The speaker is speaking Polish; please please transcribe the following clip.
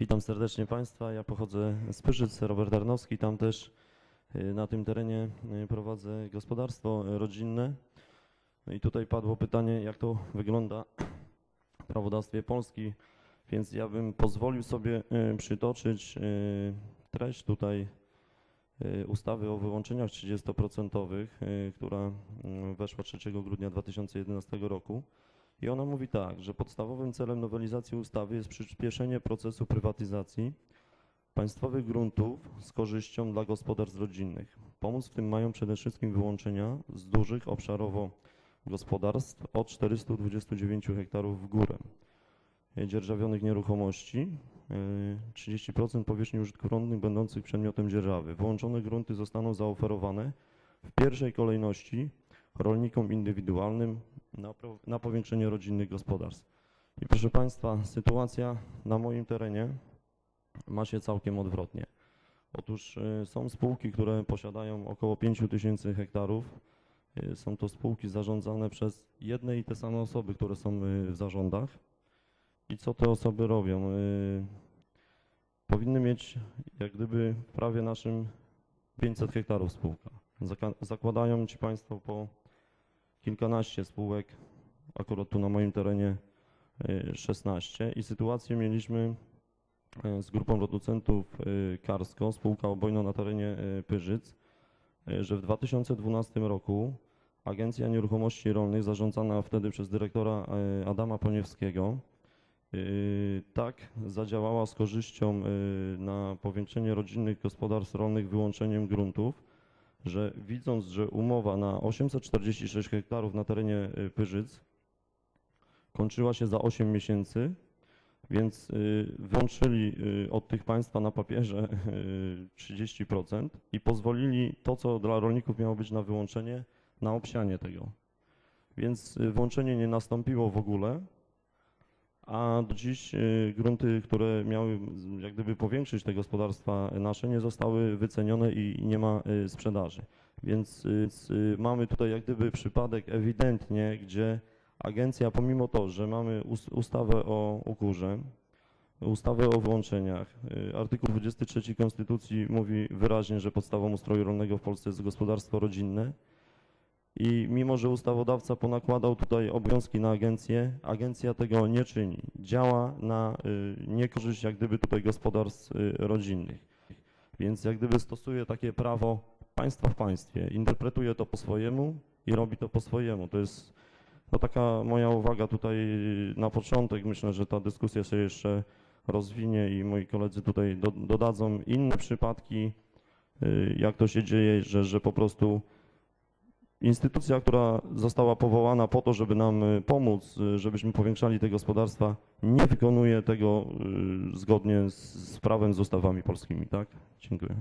Witam serdecznie Państwa. Ja pochodzę z Pyrzyc, Robert Arnowski. Tam też y, na tym terenie y, prowadzę gospodarstwo rodzinne. No i tutaj padło pytanie, jak to wygląda w prawodawstwie Polski, więc ja bym pozwolił sobie y, przytoczyć treść tutaj ustawy o wyłączeniach 30%, y, która y, weszła 3 grudnia 2011 roku. I ona mówi tak, że podstawowym celem nowelizacji ustawy jest przyspieszenie procesu prywatyzacji państwowych gruntów z korzyścią dla gospodarstw rodzinnych. Pomóc w tym mają przede wszystkim wyłączenia z dużych obszarowo gospodarstw od 429 hektarów w górę e, dzierżawionych nieruchomości, e, 30% powierzchni użytków będących przedmiotem dzierżawy. Wyłączone grunty zostaną zaoferowane w pierwszej kolejności rolnikom indywidualnym na, na powiększenie rodzinnych gospodarstw. I proszę Państwa, sytuacja na moim terenie ma się całkiem odwrotnie. Otóż y, są spółki, które posiadają około 5 tysięcy hektarów. Y, Są to spółki zarządzane przez jedne i te same osoby, które są y, w zarządach. I co te osoby robią? Powinny mieć jak gdyby prawie naszym 500 hektarów spółka. Zakładają ci Państwo po kilkanaście spółek, akurat tu na moim terenie y, 16 i sytuację mieliśmy y, z grupą producentów y, Karsko, spółka obojna na terenie Pyrzyc, że w 2012 roku Agencja Nieruchomości Rolnych zarządzana wtedy przez dyrektora Adama Poniewskiego tak zadziałała z korzyścią na powiększenie rodzinnych gospodarstw rolnych wyłączeniem gruntów, że widząc, że umowa na 846 hektarów na terenie y, Pyrzyc kończyła się za 8 miesięcy, więc y, wyłączyli y, od tych państwa na papierze y, 30% i pozwolili to, co dla rolników miało być na wyłączenie, na obsianie tego. Więc wyłączenie nie nastąpiło w ogóle, a dziś y, grunty, które miały jak gdyby powiększyć te gospodarstwa nasze, nie zostały wycenione i nie ma y, sprzedaży. Więc y, mamy tutaj jak gdyby przypadek ewidentnie, gdzie agencja pomimo to, że mamy us- ustawę o ukurze, ustawę o wyłączeniach, y, artykuł 23 Konstytucji mówi wyraźnie, że podstawą ustroju rolnego w Polsce jest gospodarstwo rodzinne, i mimo, że ustawodawca ponakładał tutaj obowiązki na agencję, agencja tego nie czyni. Działa na y, niekorzyść jak gdyby tutaj gospodarstw y, rodzinnych. Więc jak gdyby stosuje takie prawo państwa w państwie, interpretuje to po swojemu i robi to po swojemu. To jest no taka moja uwaga tutaj na początek. Myślę, że ta dyskusja się jeszcze rozwinie i moi koledzy tutaj do, dodadzą inne przypadki, y, jak to się dzieje, że, że po prostu Instytucja, która została powołana po to, żeby nam y, pomóc, y, żebyśmy powiększali te gospodarstwa, nie wykonuje tego y, zgodnie z prawem, z ustawami polskimi, tak? Dziękuję.